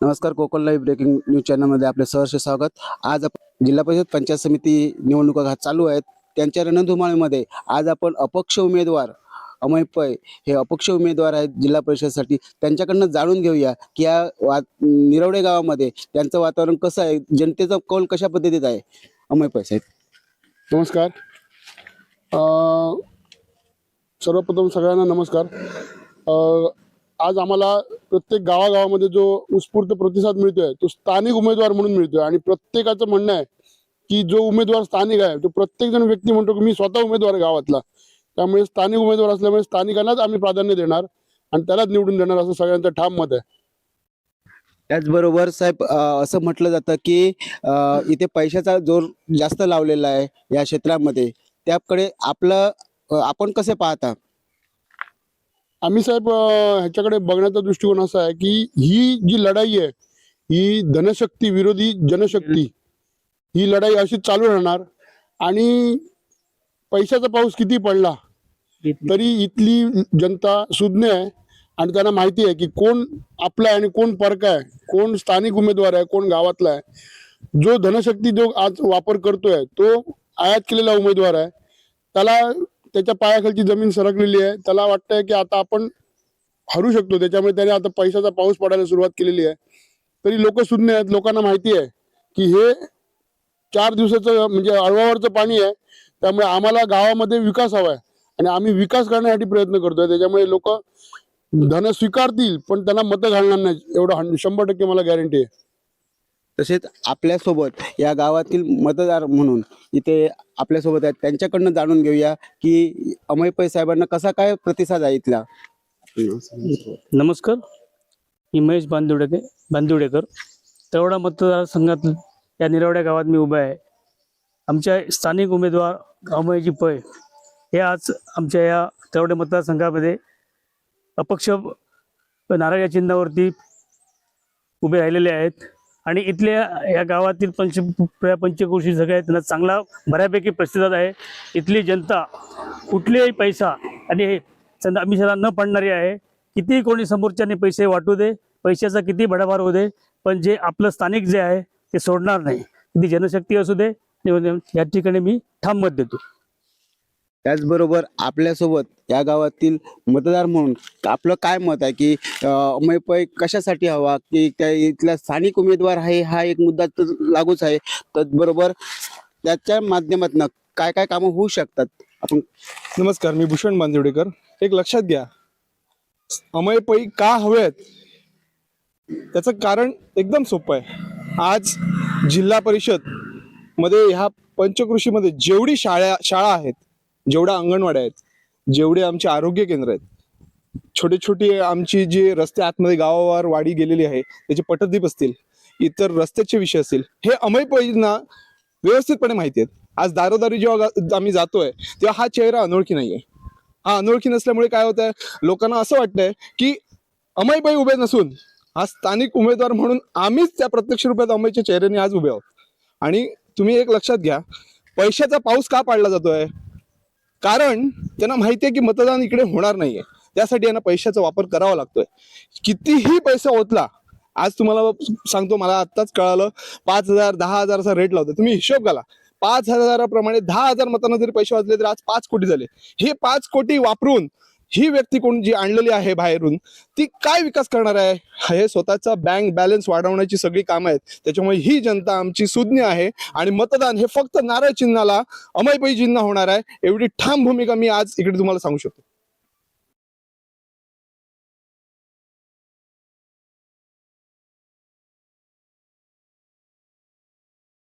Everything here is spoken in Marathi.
नमस्कार कोकण लाईव्ह ब्रेकिंग न्यूज चॅनलमध्ये आपले सहर्ष स्वागत. आज आपण जिल्हा परिषद पंचायत समिती निवडणुका घा- चालू आहेत. त्यांच्या रणधुमाळीमध्ये आज आपण अपक्ष उमेदवार अमय पै हे अपक्ष उमेदवार आहेत जिल्हा परिषदसाठी. त्यांच्याकडनं जाणून घेऊया की या वा निरवडे गावामध्ये त्यांचं वातावरण कसं आहे? जनतेचा कौल कशा पद्धतीत आहे? अमय पै साहेब. नमस्कार. सर्वप्रथम सगळ्यांना नमस्कार. आज आम्हाला प्रत्येक गावागावामध्ये जो उत्स्फूर्त प्रतिसाद मिळतोय तो स्थानिक उमेदवार म्हणून मिळतोय. आणि प्रत्येकाचं म्हणणं आहे की जो उमेदवार स्थानिक आहे तो प्रत्येक जण व्यक्ती म्हणतो की मी स्वतः उमेदवार आहे गावातला. त्यामुळे स्थानिक उमेदवार असल्यामुळे स्थानिकांनाच आम्ही प्राधान्य देणार आणि त्यालाच निवडून देणार असं सगळ्यांचं ठाम मत आहे. त्याचबरोबर साहेब असं म्हटलं जातं की इथे पैशाचा जोर जास्त लावलेला आहे या क्षेत्रामध्ये. त्याकडे आपलं आपण कसे पाहता? आम्ही साहेब ह्याच्याकडे बघण्याचा दृष्टिकोन असा आहे की ही जी लढाई आहे ही धनशक्ती विरोधी जनशक्ती ही लढाई अशीच चालू राहणार आणि पैशाचा पाऊस किती पडला तरी इथली जनता सुज्ञ आहे आणि त्यांना माहिती आहे की कोण आपला आहे आणि कोण परका आहे कोण स्थानिक उमेदवार आहे कोण गावातला आहे. जो धनशक्ती जो आज वापर करतोय तो आयात केलेला उमेदवार आहे त्याला त्याच्या पायाखालची जमीन सरकलेली आहे. त्याला वाटतंय की आता आपण हरू शकतो. त्याच्यामुळे त्याने आता पैशाचा पाऊस पडायला सुरुवात केलेली आहे. तरी लोक शून्य आहेत. लोकांना माहिती आहे की हे चार दिवसाचं म्हणजे अळवावरचं पाणी आहे. त्यामुळे आम्हाला गावामध्ये विकास हवा आहे. आणि आम्ही विकास करण्यासाठी प्रयत्न करतोय. त्याच्यामुळे लोक धन स्वीकारतील पण त्यांना मतं घालणार नाही एवढं शंभर टक्के मला गॅरंटी आहे. तसेच आपल्यासोबत या गावातील मतदार म्हणून इथे आपल्यासोबत आहेत. त्यांच्याकडनं जाणून घेऊया की अमय पै साहेबांना कसा काय प्रतिसाद आहे इथला? नमस्कार. मी महेश बांदिवडेकर बांदिवडेकर तेवढा मतदारसंघात या निरवड्या गावात मी उभा आहे. आमच्या स्थानिक उमेदवार अमयजी पै हे आज आमच्या या तेवढ्या मतदारसंघामध्ये अपक्ष नारळ या चिन्हावरती उभे राहिलेले आहेत. आणि इथल्या या गावातील पंच प्र- पंचक्रोशी सगळे त्यांना चांगला बऱ्यापैकी प्रतिसाद आहे. इथली जनता कुठलेही पैसा आणि हे समजा आम्ही न पडणारी आहे. किती कोणी समोरच्याने पैसे वाटू दे पैशाचा किती बडाभार होऊ दे पण जे आपलं स्थानिक जे आहे ते सोडणार नाही. किती जनशक्ती असू दे या ठिकाणी मी ठाम मत देतो. त्याचबरोबर आपल्यासोबत या गावातील मतदार म्हणून आपलं काय मत आहे की मैपै कशासाठी हवा? की त्या इथला स्थानिक उमेदवार आहे हा एक मुद्दा तर लागूच आहे. त्याचबरोबर त्याच्या माध्यमातून काय काय कामं होऊ शकतात? आपण नमस्कार मी भूषण बांदिवडेकर. एक लक्षात घ्या. अमय पै का हवेत? त्याचं कारण एकदम सोपं आहे. आज जिल्हा परिषदमध्ये ह्या पंचकृषीमध्ये जेवढी शाळा शाळा आहेत जेवढ्या अंगणवाड्या आहेत जेवढे आमचे आरोग्य केंद्र आहेत छोटे छोटे आमची जी रस्ते आतमध्ये गावावर वाडी गेलेली आहे त्याचे पटदीप असतील इतर रस्त्याचे विषय असतील हे अमय व्यवस्थितपणे माहिती आहेत. आज दारोदारी जेव्हा आम्ही जातोय तेव्हा हा चेहरा अनोळखी नाहीये. हा अनोळखी नसल्यामुळे काय होत आहे लोकांना असं वाटतंय की अमयबाई उभे नसून हा स्थानिक उमेदवार म्हणून आम्हीच त्या प्रत्यक्ष रुपयात अमयच्या चेहऱ्याने आज उभे आहोत. आणि तुम्ही एक लक्षात घ्या पैशाचा पाऊस का पाडला जातोय? कारण त्यांना माहिती आहे की मतदान इकडे होणार नाहीये. त्यासाठी यांना पैशाचा वापर करावा लागतोय. कितीही पैसा ओतला आज तुम्हाला सांगतो मला आत्ताच कळालं पाच हजार दहा हजारचा रेट लावतो तुम्ही हिशोब घाला. पाच हजाराप्रमाणे दहा हजार मतांना जरी पैसे वाचले तर आज पाच कोटी झाले. हे पाच कोटी वापरून ही व्यक्ती कोण जी आणलेली आहे बाहेरून ती काय विकास करणार आहे? हे स्वतःचा बँक बॅलन्स वाढवण्याची सगळी कामं आहेत. त्याच्यामुळे ही जनता आमची सुज्ञ आहे आणि मतदान हे फक्त नारळ चिन्हाला अमयपै चिन्ह होणार आहे. एवढी ठाम भूमिका मी आज इकडे तुम्हाला सांगू शकतो.